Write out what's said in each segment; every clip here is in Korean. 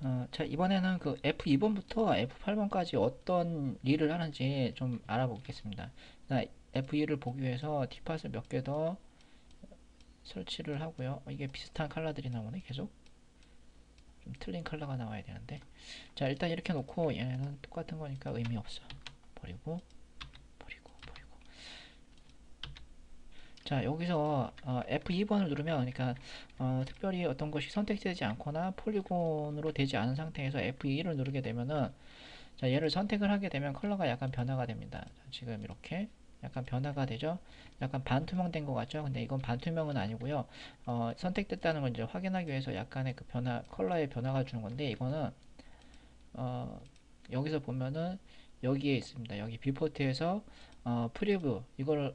어, 자, 이번에는 그 F2번부터 F8번까지 어떤 일을 하는지 좀 알아보겠습니다. 자, F2를 보기 위해서 뒷팟을 몇 개 더 설치를 하고요. 어, 이게 비슷한 컬러들이 나오네, 계속. 좀 틀린 컬러가 나와야 되는데. 자, 일단 이렇게 놓고 얘는 똑같은 거니까 의미 없어. 버리고, 버리고. 자, 여기서 어, F2번을 누르면, 그러니까 어, 특별히 어떤 것이 선택되지 않거나 폴리곤으로 되지 않은 상태에서 F2를 누르게 되면은 자, 얘를 선택을 하게 되면 컬러가 약간 변화가 됩니다. 자, 지금 이렇게 약간 변화가 되죠. 약간 반투명 된 것 같죠. 근데 이건 반투명은 아니고요. 어, 선택됐다는 걸 이제 확인하기 위해서 약간의 그 변화, 컬러의 변화가 주는 건데 이거는 어, 여기서 보면은 여기에 있습니다. 여기 비포트에서 어, 프리뷰 이거를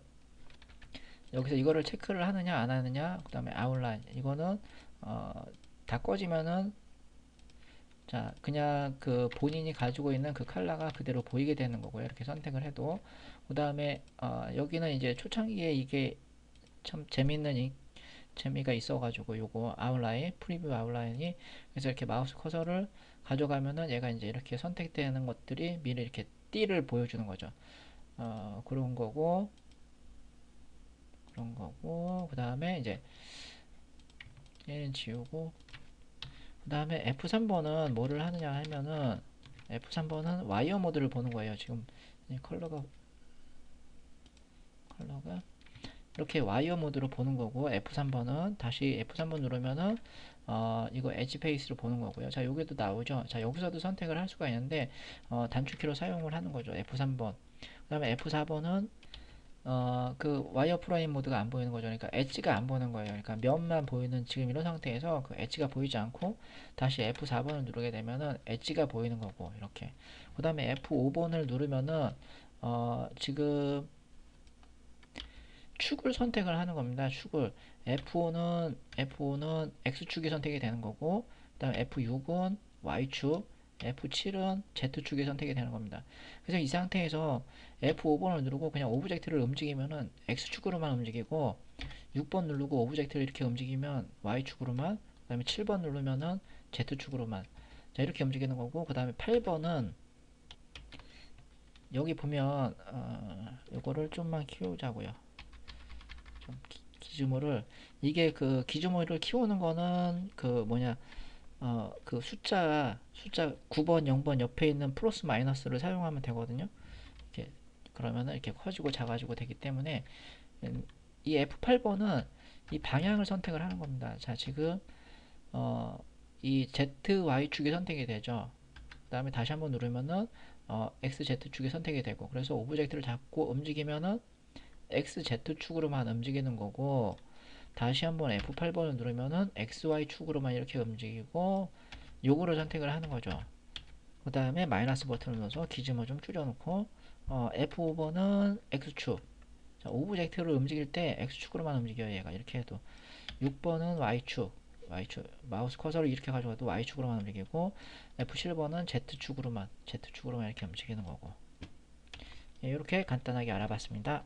여기서 이거를 체크를 하느냐 안 하느냐 그 다음에 아웃라인 이거는 어, 다 꺼지면은 자 그냥 그 본인이 가지고 있는 그 컬러가 그대로 보이게 되는 거고요. 이렇게 선택을 해도. 그 다음에 어, 여기는 이제 초창기에 이게 참 재밌는 이, 재미가 있어 가지고 요거 아웃라인 프리뷰 아웃라인이 그래서 이렇게 마우스 커서를 가져가면은 얘가 이제 이렇게 선택되는 것들이 미리 이렇게 띠를 보여주는 거죠. 어, 그런 거고 그런 거고 그 다음에 이제 얘는 지우고 그 다음에 F3번은 뭐를 하느냐 하면은 F3번은 와이어 모드를 보는 거예요 지금 컬러가 컬러가 이렇게 와이어 모드로 보는 거고 F3번은 다시 F3번 누르면은 어, 이거 엣지 페이스를 보는 거고요. 자, 여기도 나오죠. 자, 여기서도 선택을 할 수가 있는데 어, 단축키로 사용을 하는 거죠. F3번. 그 다음에 F4번은 어, 그 와이어 프레임 모드가 안 보이는 거죠. 그러니까 엣지가 안 보는 거예요. 그러니까 면만 보이는 지금 이런 상태에서 그 엣지가 보이지 않고 다시 F4번을 누르게 되면은 엣지가 보이는 거고 이렇게. 그 다음에 F5번을 누르면은 어, 지금 축을 선택을 하는 겁니다. 축을 F5는 F5는 X축이 선택이 되는 거고 그 다음에 F6은 Y축, F7은 Z축이 선택이 되는 겁니다. 그래서 이 상태에서 F5번을 누르고 그냥 오브젝트를 움직이면은 X축으로만 움직이고 6번 누르고 오브젝트를 이렇게 움직이면 Y축으로만 그 다음에 7번 누르면은 Z축으로만 자 이렇게 움직이는 거고 그 다음에 8번은 여기 보면 어, 이거를 좀만 키우자고요. 좀 기주모를 이게 그 기주모를 키우는 거는 그 뭐냐 어 그 숫자 숫자 9번 0번 옆에 있는 플러스 마이너스를 사용하면 되거든요. 이렇게 그러면은 이렇게 커지고 작아지고 되기 때문에 음, 이 F8번은 이 방향을 선택을 하는 겁니다. 자 지금 어 이 ZY축이 선택이 되죠. 그 다음에 다시 한번 누르면은 어, XZ축이 선택이 되고 그래서 오브젝트를 잡고 움직이면은 XZ축으로만 움직이는 거고 다시 한번 F8번을 누르면은 XY축으로만 이렇게 움직이고 요거를 선택을 하는 거죠. 그 다음에 마이너스 버튼을 눌러서 기준을 좀 줄여놓고 어, F5번은 X축. 자, 오브젝트를 움직일 때 X축으로만 움직여요 얘가. 이렇게 해도. 6번은 Y축. Y축. 마우스 커서를 이렇게 가져가도 Y축으로만 움직이고 F7번은 Z축으로만 Z축으로만 이렇게 움직이는 거고. 예, 이렇게 간단하게 알아봤습니다